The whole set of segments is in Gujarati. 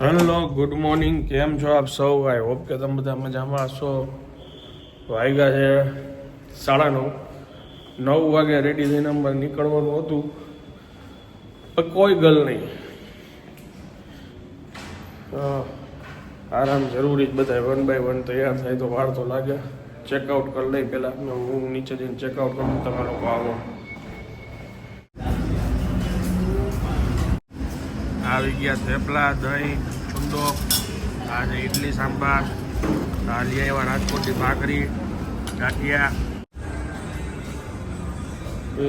હેલો ગુડ મોર્નિંગ કેમ છો આપ સૌ? આઈ હોપ કે તમે બધા મજામાં હશો. વાગ્યા છે સાડા નવ. નવ વાગે રેડી થઈને અમારે નીકળવાનું હતું. પણ કોઈ ગલ નહીં. આરામ જરૂરી જ બધા વન બાય વન તૈયાર થાય તો વાર તો લાગે. ચેકઆઉટ કરી લઈ પહેલાં. હું નીચે જઈને ચેકઆઉટ કરું તમે લોકો આવો આવી ગયા થેપલા દહીં છુંદો આ છે ઇડલી સાંભાર આ લઈ આવ્યા રાજકોટની ભાખરી ગાંઠિયા એ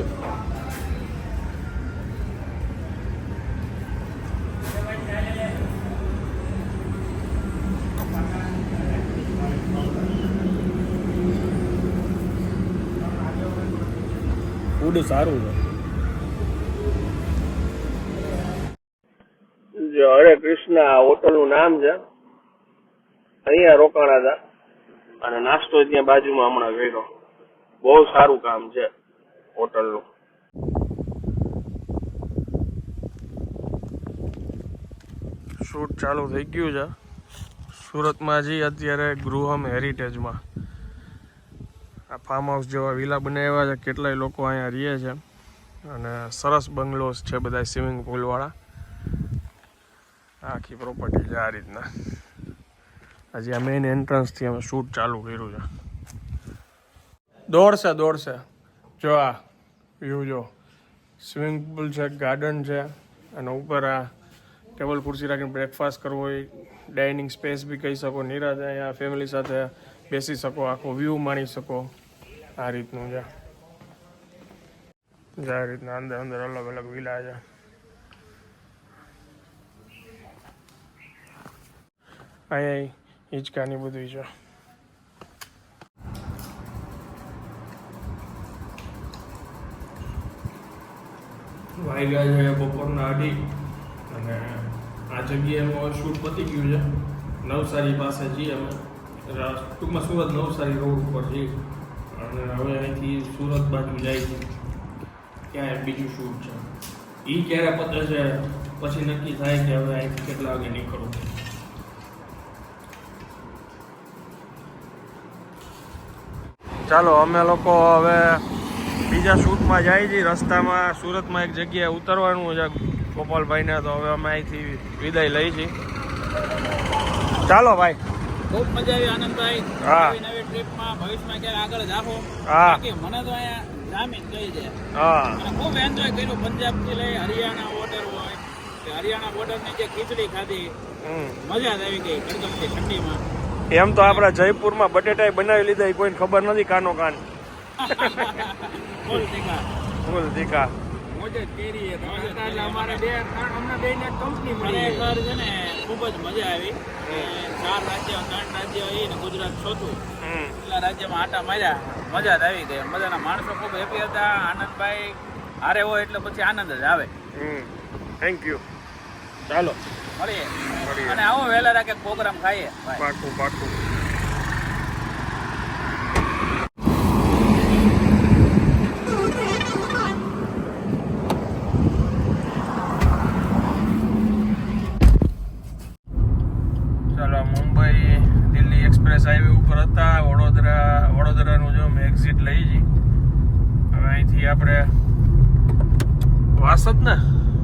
ફૂડ સારું છે કૃષ્ણ હોટલનું નામ છે. અહીંયા રોકાણા હતા. અને નાસ્તો ત્યાં બાજુમાં હમણાં કર્યો બહુ સારું કામ છે હોટલનું. શૂટ ચાલુ થઈ ગયું છે. સુરતમાં જઈ અત્યારે ગૃહમ હેરિટેજમાં. આ ફાર્મ હાઉસ જેવા વિલા બનાવ્યા છે. કેટલાય લોકો અહીંયા રહે છે. અને સરસ બંગલોસ છે બધા સ્વિમિંગ પુલવાળા આખી પ્રોપર્ટી છે આ રીતના. હજી આ મેઇન એન્ટ્રન્સથી અમે શૂટ ચાલુ કર્યું છે. દોડશે દોડશે. જો આ વ્યૂ જો. સ્વિમિંગ પુલ છે ગાર્ડન છે, અને ઉપર આ ટેબલ ખુરશી રાખીને બ્રેકફાસ્ટ કરવો હોય ડાઇનિંગ સ્પેસ બી કહી શકો નિરાતે અહીંયા ફેમિલી સાથે બેસી શકો, આખો વ્યૂ માણી શકો. આ રીતનું છે. આ રીતના અંદર અંદર અલગ અલગ વિલા છે. અહીંયા હિંચકાની બધું છે. વાગ્યા છે બપોરના અઢી. અને આ જગ્યાનું શૂટ પતી ગયું છે. નવસારી પાસે છીએ અમે. ટૂંકમાં સુરત નવસારી રોડ ઉપર છીએ. અને હવે અહીંથી સુરત બાજુ જાય છે. ક્યાંય બીજું શૂટ છે. એ ક્યારે પતે છે? પછી નક્કી થાય કે હવે અહીંથી કેટલા વાગે નીકળવું. ચાલો અમે લોકો હવે બીજા શૂટમાં જાય છીએ. રસ્તામાં સુરતમાં એક જગ્યાએ ઉતરવાનું છે ગોપાલભાઈને તો હવે અમે અહીંથી વિદાય લઈ છીએ. ચાલો ભાઈ. ખૂબ મજા આવી આનંદભાઈ. હા. નવી ટ્રીપમાં ભવિષ્યમાં ક્યારે આગળ જાઓ હા. મને તો અહીંયા જામીન કહી છે. હા. ખૂબ એન્જોય કર્યું પંજાબથી લઈ હરિયાણા બોર્ડર હોય. હરિયાણા બોર્ડરની જે ખીચડી ખાધી. મજા જ આવી ગઈ કડકડતી ઠંડીમાં. એમ તો આપણા જયપુરમાં બટેટા બનાવી લીધા એ કોઈને ખબર નથી કાનો કાન. ફૂલ તીખા ફૂલ તીખા મોજે કેરી એટલે અમારે બે ત્રણ અમને બે ને કંપની મળી છે ને ખૂબ જ મજા આવી. ચાર રાજ્ય ત્રણ રાજ્ય એ ને ગુજરાત ચોથું. હમ. એટલા રાજ્યમાં આટા માર્યા. મજા જ આવી ગઈ. મજાના માણસો ખૂબ હેપી હતા. આનંદભાઈ હારે હોય એટલે પછી આનંદ જ આવે. હમ. થેન્ક યુ ચાલો. મળીએ. અને આવો વહેલા રાખે પ્રોગ્રામ ખાઈએ. પાકું પાકું. ચાલો મુંબઈ દિલ્હી એક્સપ્રેસ હાઈવે ઉપર હતા. વડોદરા વડોદરાનું જો મેં એક્ઝિટ લઈ જઈ હવે અહીંથી આપણે વાસદ ને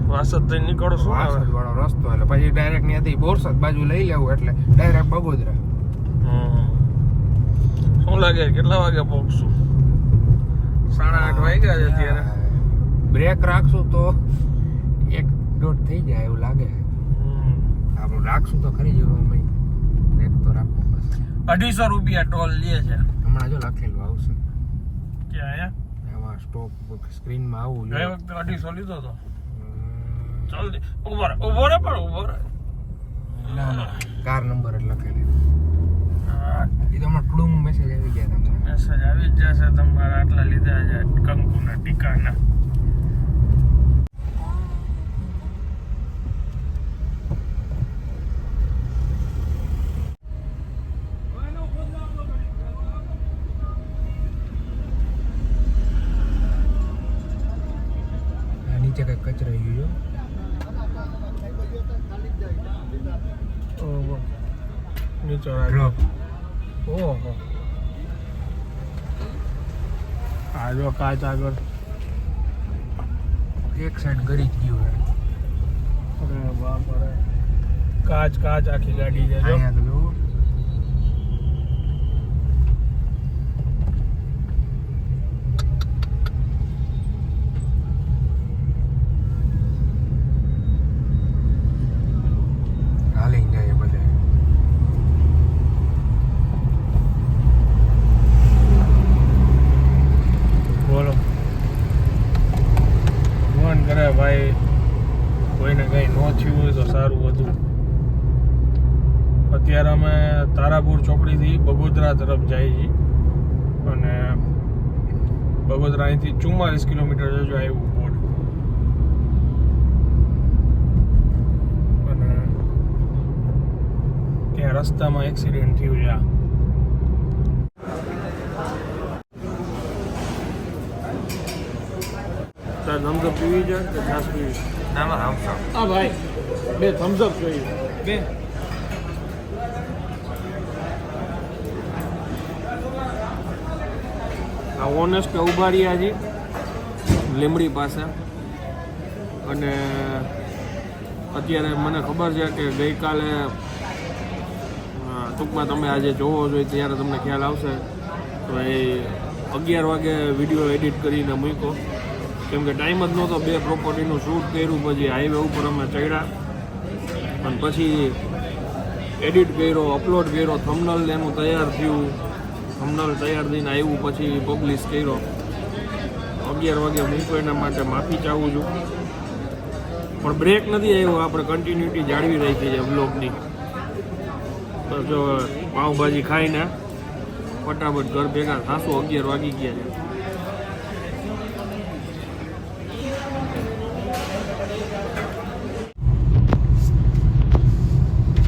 વાસદથી નીકળશું શું વાસદ વાળો રસ્તો એટલે પછી ડાયરેક્ટ ત્યાંથી બોરસદ બાજુ લઈ લેવું એટલે ડાયરેક્ટ બગોદરા. હમ. શું લાગે? કેટલા વાગે પહોંચશું સાડા આઠ વાગ્યા છે અત્યારે. બ્રેક રાખશું તો એક દોઢ થઈ જાય એવું લાગે. હમ. આપણે રાખશું તો ખરી જેવું અમે બ્રેક તો રાખવું પડશે. અઢીસો રૂપિયા ટોલ લે છે. હમણાં જો લખેલું આવશે. ક્યાં એમાં સ્ટોપ સ્ક્રીનમાં આવું અઢીસો લીધો તો? હમ, જલ્દી. ઊભો રહે ઊભો રહે પણ ઊભો રહે. ના ના કાર નંબર જ લખેલી હા, એ તો ટુડુંગ મેસેજ આવી ગયા તમને. મેસેજ આવી જ જશે તમારા આટલા લીધા છે કંકુના ટીકાના આ નીચે કઈ કચરો આવી ગયો નીચો રાખ ડ્રોપ ઓહો આ જો કાચ આગળ એક સાઈડ ગરી જ ગયું હે અરે બાપ રે કાચ કાચ આખી ગાડી છે જો અહીંયા તો જોવો હાલી જાય બધા બોલો ભગવાન કરે ભાઈ કોઈને કંઈ ન થયું હોય તો સારું હતું અત્યારે અમે તારાપુર ચોકડીથી બગોદરા તરફ જાય છે. અને બગોદરા અહીંથી ચુમ્માલીસ કિલોમીટર જજો આવ્યું બોર્ડ અને ત્યાં રસ્તામાં એક્સિડન્ટ થયું છે તાર થમ્સઅપ પીવી છે કે પીવી હા ભાઈ. બે થમ્સઅપ જોઈએ. બે. આ ઓનેસ્ટ ઊભા રહ્યા છે. લીમડી પાસે. અને અત્યારે મને ખબર છે કે ગઈકાલે ટૂંકમાં તમે આજે જોવો જોઈએ ત્યારે તમને ખ્યાલ આવશે. તો એ અગિયાર વાગે વીડિયો એડિટ કરીને મૂક્યો. કેમ કે ટાઈમ જ નહોતો બે પ્રોપર્ટીનું શૂટ કર્યું, પછી હાઈવે ઉપર અમે ચડ્યા. અને પછી એડિટ કર્યો અપલોડ કર્યો થમનલ એનું તૈયાર થયું. થમનલ તૈયાર થઈને આવ્યું, પછી પબ્લિશ કર્યો. અગિયાર વાગે મૂકો એના માટે માફી ચાહું છું. પણ બ્રેક નથી આવ્યો, આપણે કન્ટિન્યુટી જાળવી રાખી છે બ્લોગની તો જો, પાઉંભાજી ખાઈને ફટાફટ ઘર ભેગા સાસુ અગિયાર વાગી ગયા છે.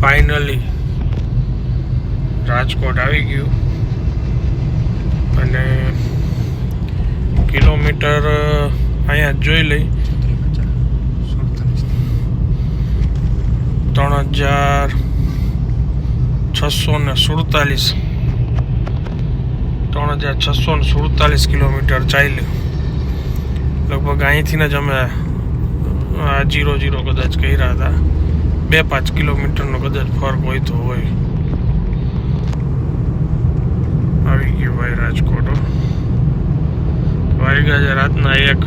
ફાઇનલી રાજકોટ આવી ગયું. અને કિલોમીટર અહીંયા જોઈ લઈ. ત્રણ હજાર છસો ને સુડતાલીસ. ત્રણ હજાર છસો ને સુડતાલીસ કિલોમીટર ચાલ્યું લગભગ અહીંથી જ અમે જીરો જીરો કદાચ કર્યા હતા. બે પાંચ કિલોમીટરનો કદાચ ફરક હોય તો હોય. ભાઈ રાજકોટ. વાગ્યા છે રાતના એક.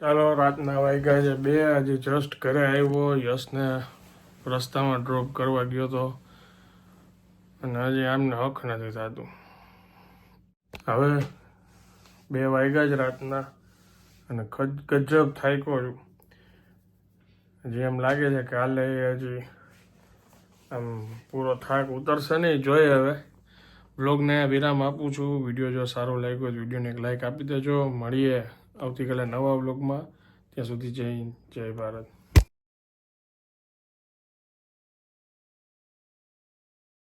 ચાલો, રાતના વાગ્યા છે બે. આજે જસ્ટ ઘરે આવ્યો, યશને રસ્તામાં ડ્રોપ કરવા ગયો તો. અને હજી આમને હક નથી થતું. હવે બે વાગ્યા જ રાતના અને ગજબ થાક્યો છું હજી એમ લાગે છે કે હાલે હજી આમ પૂરો થાક ઉતરશે નહીં, જોઈએ હવે. બ્લોગને વિરામ આપું છું. વીડિયો જો સારો લાગ્યો તો વિડીયોને એક લાઈક આપી દેજો. મળીએ આવતીકાલે નવા વ્લોગમાં ત્યાં સુધી જય જય ભારત.